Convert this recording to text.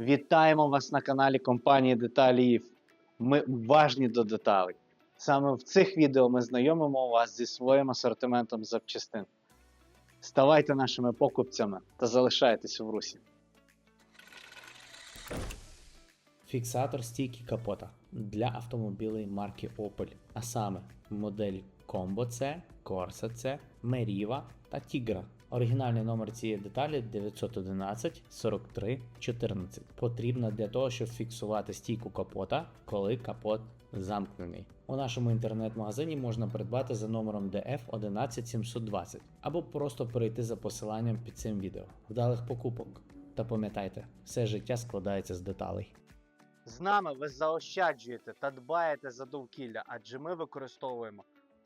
Вітаємо вас на каналі компанії Деталі. Ми уважні до деталей. Саме в цих відео ми знайомимо вас зі своїм асортиментом запчастин. Ставайте нашими покупцями та залишайтесь в русі. Фіксатор стійки капота для автомобілей марки Opel, а саме модель Combo C, Corsa C, Meriva та Tigra. Оригінальний номер цієї деталі 911 43 14. Потрібна для того, щоб фіксувати стійку капота, коли капот замкнений. У нашому інтернет-магазині можна придбати за номером DF 11720 або просто перейти за посиланням під цим відео. Вдалих покупок! Та пам'ятайте, все життя складається з деталей. З нами ви заощаджуєте та дбаєте за довкілля, адже ми використовуємо